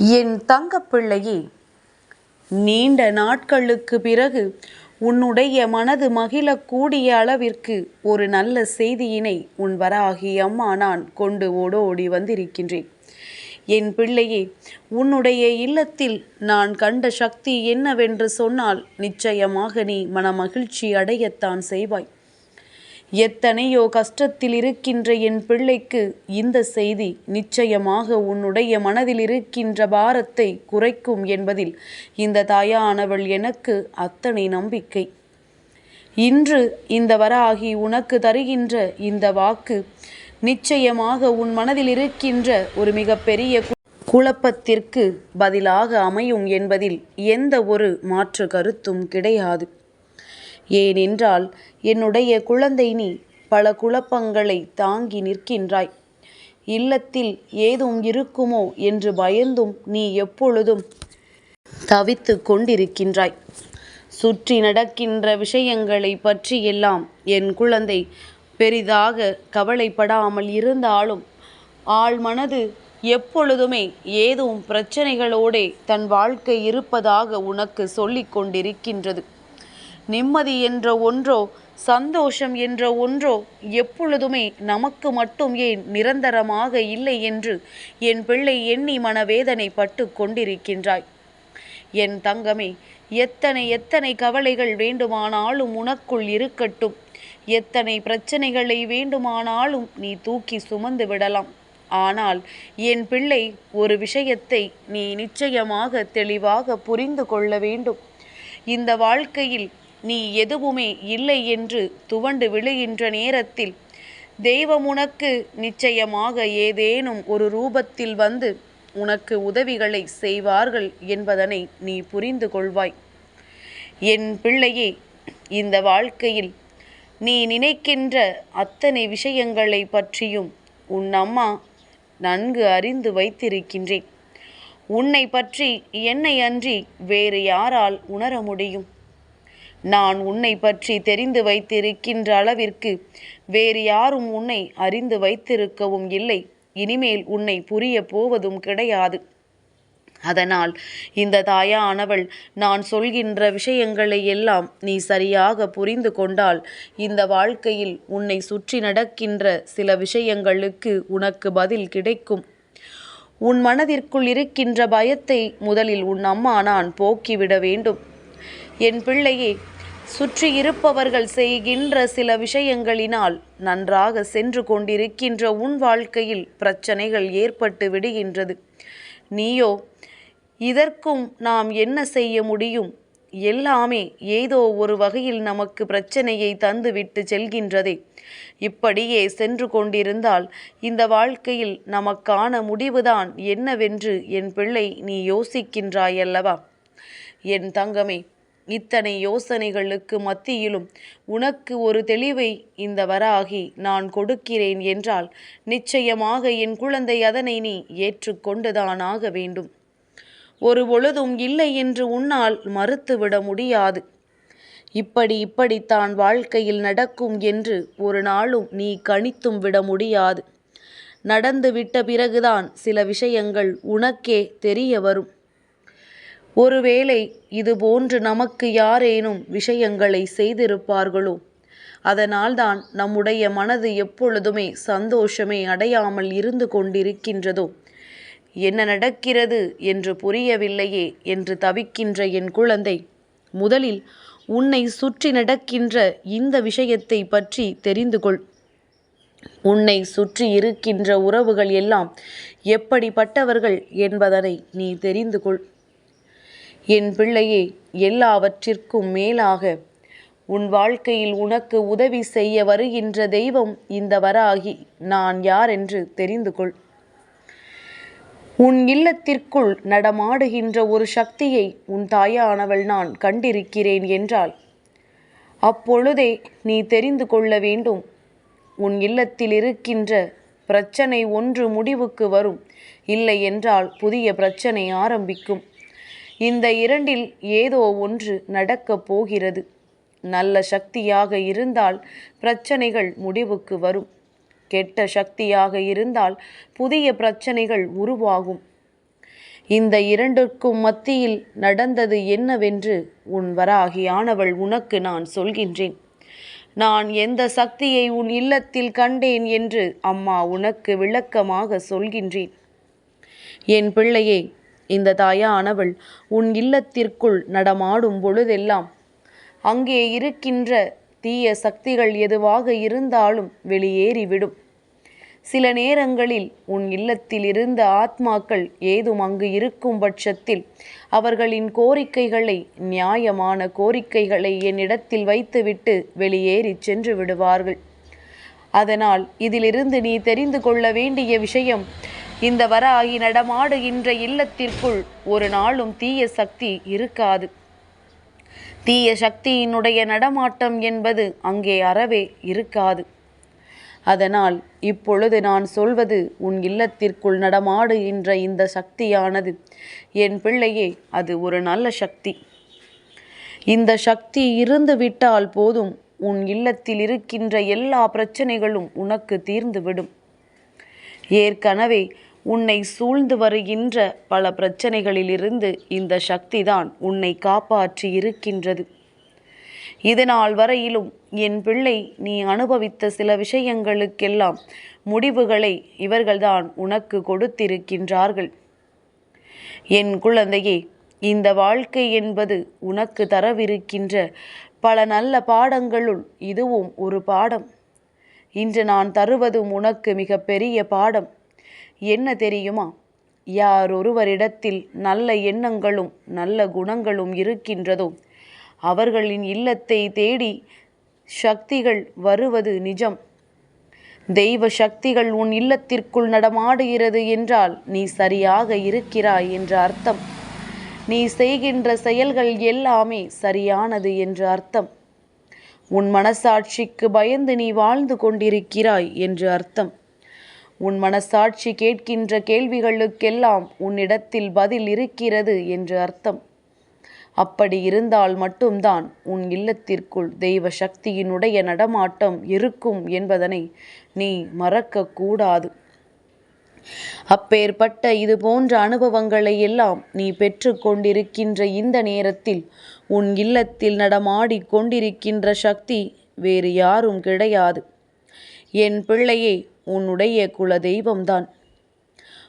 என் தங்கப்பிள்ளையே நீண்ட நாட்களுக்கு பிறகு உன்னுடைய மனது மகிழக்கூடிய அளவிற்கு ஒரு நல்ல செய்தியினை உன் வராகி அம்மா நான் கொண்டு ஓடோடி வந்திருக்கின்றேன். என் பிள்ளையே உன்னுடைய இல்லத்தில் நான் கண்ட சக்தி என்னவென்று சொன்னால் நிச்சயமாக நீ மனமகிழ்ச்சி அடையத்தான் செய்வாய். எத்தனையோ கஷ்டத்தில் இருக்கின்ற என் பிள்ளைக்கு இந்த செய்தி நிச்சயமாக உன்னுடைய மனதில் இருக்கின்ற பாரத்தை குறைக்கும் என்பதில் இந்த தாயானவள் எனக்கு அத்தனை நம்பிக்கை. இன்று இந்த வராகி உனக்கு தருகின்ற இந்த வாக்கு நிச்சயமாக உன் மனதில் இருக்கின்ற ஒரு மிகப்பெரிய குழப்பத்திற்கு பதிலாக அமையும் என்பதில் எந்த ஒரு மாற்று கருத்தும் கிடையாது. ஏனென்றால் என்னுடைய குழந்தை நீ பல குழப்பங்களை தாங்கி நிற்கின்றாய். இல்லத்தில் ஏதும் இருக்குமோ என்று பயந்தும் நீ எப்பொழுதும் தவித்து கொண்டிருக்கின்றாய். சுற்றி நடக்கின்ற விஷயங்களை பற்றியெல்லாம் என் குழந்தை பெரிதாக கவலைப்படாமல் இருந்தாலும் ஆள் மனது எப்பொழுதுமே ஏதும் பிரச்சனைகளோடே தன் வாழ்க்கை இருப்பதாக உனக்கு சொல்லிக் கொண்டிருக்கின்றது. நிம்மதி என்ற ஒன்றோ சந்தோஷம் என்ற ஒன்றோ எப்பொழுதுமே நமக்கு மட்டும் ஏன் நிரந்தரமாக இல்லை என்று என் பிள்ளை எண்ணி மனவேதனை பட்டு கொண்டிருக்கின்றாய். என் தங்கமே எத்தனை எத்தனை கவலைகள் வேண்டுமானாலும் உனக்குள் இருக்கட்டும். எத்தனை பிரச்சனைகளை வேண்டுமானாலும் நீ தூக்கி சுமந்து விடலாம். ஆனால் என் பிள்ளை ஒரு விஷயத்தை நீ நிச்சயமாக தெளிவாக புரிந்து கொள்ள வேண்டும். இந்த வாழ்க்கையில் நீ எதுவுமே இல்லை என்று துவண்டு விழுகின்ற நேரத்தில் தெய்வம் உனக்கு நிச்சயமாக ஏதேனும் ஒரு ரூபத்தில் வந்து உனக்கு உதவிகளை செய்வார்கள் என்பதனை நீ புரிந்து கொள்வாய். என் பிள்ளையே இந்த வாழ்க்கையில் நீ நினைக்கின்ற அத்தனை விஷயங்களை பற்றியும் உன் அம்மா நன்கு அறிந்து வைத்திருக்கின்றேன். உன்னை பற்றி என்னை அன்றி வேறு யாரால் உணர முடியும்? நான் உன்னை பற்றி தெரிந்து வைத்திருக்கின்ற அளவிற்கு வேறு யாரும் உன்னை அறிந்து வைத்திருக்கவும் இல்லை. இனிமேல் உன்னை புரிய போவதும் கிடையாது. அதனால் இந்த தாயானவள் நான் சொல்கின்ற விஷயங்களை எல்லாம் நீ சரியாக புரிந்து கொண்டால் இந்த வாழ்க்கையில் உன்னை சுற்றி நடக்கின்ற சில விஷயங்களுக்கு உனக்கு பதில் கிடைக்கும். உன் மனதிற்குள் இருக்கின்ற பயத்தை முதலில் உன் அம்மா நான் போக்கிவிட வேண்டும். என் பிள்ளையே சுற்றி இருப்பவர்கள் செய்கின்ற சில விஷயங்களினால் நன்றாக சென்று கொண்டிருக்கின்ற உன் வாழ்க்கையில் பிரச்சனைகள் ஏற்பட்டு விடுகின்றது. நீயோ இதற்கும் நாம் என்ன செய்ய முடியும்? எல்லாமே ஏதோ ஒரு வகையில் நமக்கு பிரச்சனையை தந்துவிட்டு செல்கின்றதே. இப்படியே சென்று கொண்டிருந்தால் இந்த வாழ்க்கையில் நமக்கான முடிவுதான் என்னவென்று என் பிள்ளை நீ யோசிக்கின்றாயல்லவா? என் தங்கமே இத்தனை யோசனைகளுக்கு மத்தியிலும் உனக்கு ஒரு தெளிவை இந்த வராகி நான் கொடுக்கிறேன் என்றால் நிச்சயமாக என் குழந்தை அதனை நீ ஏற்றுக்கொண்டுதான் ஆக வேண்டும். ஒரு பொழுதும் இல்லை என்று உன்னால் மறுத்துவிட முடியாது. இப்படி இப்படித்தான் வாழ்க்கையில் நடக்கும் என்று ஒரு நாளும் நீ கணித்தும் விட முடியாது. நடந்து விட்ட பிறகுதான் சில விஷயங்கள் உனக்கே தெரிய வரும். ஒருவேளை இதுபோன்று நமக்கு யாரேனும் விஷயங்களை செய்திருப்பார்களோ? அதனால்தான் நம்முடைய மனது எப்பொழுதுமே சந்தோஷமே அடையாமல் இருந்து கொண்டிருக்கின்றதோ? என்ன நடக்கிறது என்று புரியவில்லையே என்று தவிக்கின்ற என் குழந்தை. முதலில் உன்னை சுற்றி நடக்கின்ற இந்த விஷயத்தை பற்றி தெரிந்து கொள். உன்னை சுற்றி இருக்கின்ற உறவுகள் எல்லாம் எப்படிப்பட்டவர்கள் என்பதனை நீ தெரிந்து கொள். என் பிள்ளையே எல்லாவற்றிற்கும் மேலாக உன் வாழ்க்கையில் உனக்கு உதவி செய்ய வருகின்ற தெய்வம் இந்த வராகி நான் யார் என்று தெரிந்து கொள் உன் இல்லத்திற்குள் நடமாடுகின்ற ஒரு சக்தியை உன் தாயானவள் நான் கண்டிருக்கிறேன் என்றால் அப்பொழுதே நீ தெரிந்து கொள்ள வேண்டும். உன் இல்லத்தில் இருக்கின்ற பிரச்சனை ஒன்று முடிவுக்கு வரும். இல்லை என்றால் புதிய பிரச்சனை ஆரம்பிக்கும். இந்த இரண்டில் ஏதோ ஒன்று நடக்கப் போகிறது. நல்ல சக்தியாக இருந்தால் பிரச்சனைகள் முடிவுக்கு வரும். கெட்ட சக்தியாக இருந்தால் புதிய பிரச்சனைகள் உருவாகும். இந்த இரண்டிற்கும் மத்தியில் நடந்தது என்னவென்று உன் வராகியானவள் உனக்கு நான் சொல்கின்றேன். நான் எந்த சக்தியை உன் இல்லத்தில் கண்டேன் என்று அம்மா உனக்கு விளக்கமாக சொல்கின்றேன். என் பிள்ளையே இந்த தாயானவள் உன் இல்லத்திற்குள் நடமாடும் பொழுதெல்லாம் அங்கே இருக்கின்ற தீய சக்திகள் எதுவாக இருந்தாலும் வெளியேறிவிடும். சில நேரங்களில் உன் இல்லத்தில் இருந்த ஆத்மாக்கள் ஏதும் அங்கு இருக்கும் பட்சத்தில் அவர்களின் கோரிக்கைகளை நியாயமான கோரிக்கைகளை என்னிடத்தில் வைத்துவிட்டு வெளியேறி சென்று விடுவார்கள். அதனால் இதிலிருந்து நீ தெரிந்து கொள்ள வேண்டிய விஷயம் இந்த வராகி நடமாடுகின்ற இல்லத்திற்குள் ஒரு நாளும் தீய சக்தி இருக்காது. தீய சக்தியினுடைய நடமாட்டம் என்பது அங்கே அறவே இருக்காது. அதனால் இப்பொழுது நான் சொல்வது உன் இல்லத்திற்குள் நடமாடுகின்ற இந்த சக்தியானது. என் பிள்ளையே அது ஒரு நல்ல சக்தி. இந்த சக்தி இருந்து விட்டால் போதும் உன் இல்லத்தில் இருக்கின்ற எல்லா பிரச்சனைகளும் உனக்கு தீர்ந்துவிடும். ஏற்கனவே உன்னை சூழ்ந்து வருகின்ற பல பிரச்சனைகளிலிருந்து இந்த சக்திதான் உன்னை காப்பாற்றி இருக்கின்றது இதனால் வரையிலும் என் பிள்ளை நீ அனுபவித்த சில விஷயங்களுக்கெல்லாம் முடிவுகளை இவர்கள்தான் உனக்கு கொடுத்திருக்கின்றார்கள். என் குழந்தையே இந்த வாழ்க்கை என்பது உனக்கு தரவிருக்கின்ற பல நல்ல பாடங்களுள் இதுவும் ஒரு பாடம். இன்று நான் தருவதும் உனக்கு மிக பெரிய பாடம். என்ன தெரியுமா? யார் ஒருவரிடத்தில் நல்ல எண்ணங்களும் நல்ல குணங்களும் இருக்கின்றதோ அவர்களின் இல்லத்தை தேடி சக்திகள் வருவது நிஜம். தெய்வ சக்திகள் உன் இல்லத்திற்குள் நடமாடுகிறது என்றால் நீ சரியாக இருக்கிறாய் என்ற அர்த்தம். நீ செய்கின்ற செயல்கள் எல்லாமே சரியானது என்று அர்த்தம். உன் மனசாட்சிக்கு பயந்து நீ வாழ்ந்து கொண்டிருக்கிறாய் என்று அர்த்தம். உன் மனசாட்சி கேட்கின்ற கேள்விகளுக்கெல்லாம் உன்னிடத்தில் பதில் இருக்கிறது என்று அர்த்தம். அப்படி இருந்தால் மட்டும்தான் உன் இல்லத்திற்குள் தெய்வ சக்தியினுடைய நடமாட்டம் இருக்கும் என்பதனை நீ மறக்கக்கூடாது அப்பேற்பட்ட இது போன்ற அனுபவங்களை எல்லாம் நீ பெற்று கொண்டிருக்கின்ற இந்த நேரத்தில் உன் இல்லத்தில் நடமாடி கொண்டிருக்கின்ற சக்தி வேறு யாரும் கிடையாது. என் பிள்ளையே உன்னுடைய குலதெய்வம்தான்.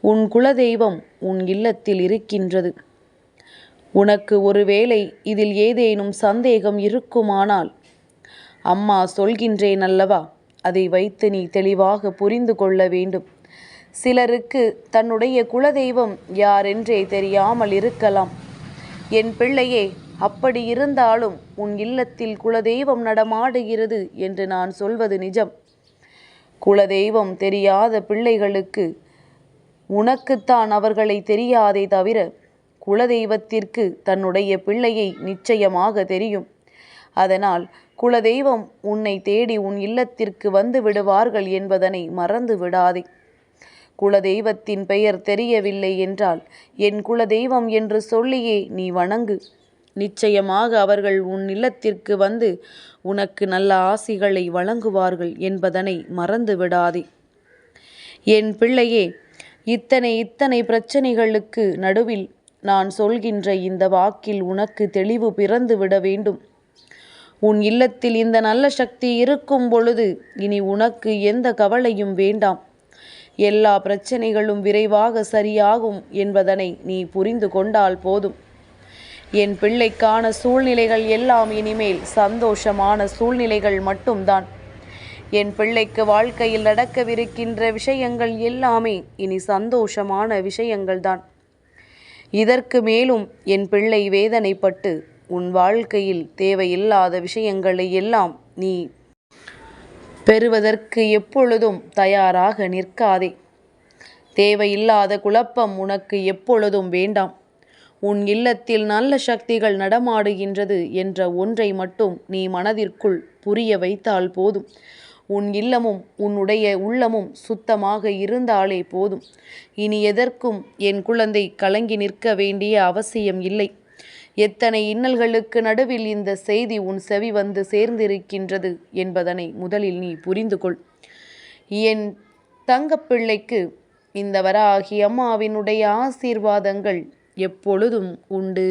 உன் குலதெய்வம் உன் இல்லத்தில் இருக்கின்றது. உனக்கு ஒருவேளை இதில் ஏதேனும் சந்தேகம் இருக்குமானால் அம்மா சொல்கின்றேன் அல்லவா அதை வைத்து நீ தெளிவாக புரிந்து கொள்ள வேண்டும். சிலருக்கு தன்னுடைய குலதெய்வம் யாரென்றே தெரியாமல் இருக்கலாம். என் பிள்ளையே அப்படி இருந்தாலும் உன் இல்லத்தில் குலதெய்வம் நடமாடுகிறது என்று நான் சொல்வது நிஜம். குலதெய்வம் தெரியாத பிள்ளைகளுக்கு உனக்குத்தான் அவர்களை தெரியாதே தவிர குலதெய்வத்திற்கு தன்னுடைய பிள்ளையை நிச்சயமாக தெரியும். அதனால் குலதெய்வம் உன்னை தேடி உன் இல்லத்திற்கு வந்து விடுவார்கள் என்பதனை மறந்து விடாதே. குலதெய்வத்தின் பெயர் தெரியவில்லை என்றால் என் குலதெய்வம் என்று சொல்லியே நீ வணங்கு. நிச்சயமாக அவர்கள் உன் இல்லத்திற்கு வந்து உனக்கு நல்ல ஆசிகளை வழங்குவார்கள் என்பதனை மறந்து விடாதே என் பிள்ளையே இத்தனை இத்தனை பிரச்சனைகளுக்கு நடுவில் நான் சொல்கின்ற இந்த வாக்கில் உனக்கு தெளிவு பிறந்து விட வேண்டும். உன் இல்லத்தில் இந்த நல்ல சக்தி இருக்கும் பொழுது இனி உனக்கு எந்த கவலையும் வேண்டாம். எல்லா பிரச்சனைகளும் விரைவாக சரியாகும் என்பதனை நீ புரிந்து கொண்டால் போதும். என் பிள்ளைக்கான சூழ்நிலைகள் எல்லாம் இனிமேல் சந்தோஷமான சூழ்நிலைகள் மட்டும்தான். என் பிள்ளைக்கு வாழ்க்கையில் நடக்கவிருக்கின்ற விஷயங்கள் எல்லாமே இனி சந்தோஷமான விஷயங்கள்தான். இதற்கு மேலும் என் பிள்ளை வேதனைப்பட்டு உன் வாழ்க்கையில் தேவையில்லாத விஷயங்களை எல்லாம் நீ பெறுவதற்கு எப்பொழுதும் தயாராக நிற்காதே. தேவையில்லாத குழப்பம் உனக்கு எப்பொழுதும் வேண்டாம். உன் இல்லத்தில் நல்ல சக்திகள் நடமாடுகின்றது என்ற ஒன்றை மட்டும் நீ மனதிற்குள் புரிய வைத்தால் போதும். உன் இல்லமும் உன்னுடைய உள்ளமும் சுத்தமாக இருந்தாலே போதும். இனி எதற்கும் என் குழந்தை கலங்கி நிற்க வேண்டிய அவசியம் இல்லை. எத்தனை இன்னல்களுக்கு நடுவில் இந்த செய்தி உன் செவி வந்து சேர்ந்திருக்கின்றது என்பதனை முதலில் நீ புரிந்து கொள். என் தங்கப்பிள்ளைக்கு இந்த வராகி அம்மாவினுடைய ஆசீர்வாதங்கள் எப்பொழுதும் உண்டு.